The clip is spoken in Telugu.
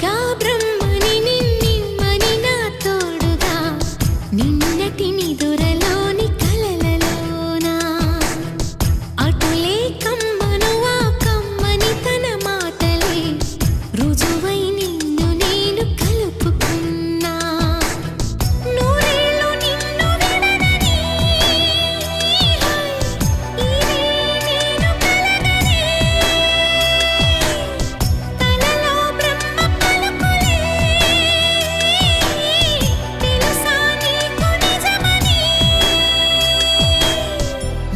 cabra.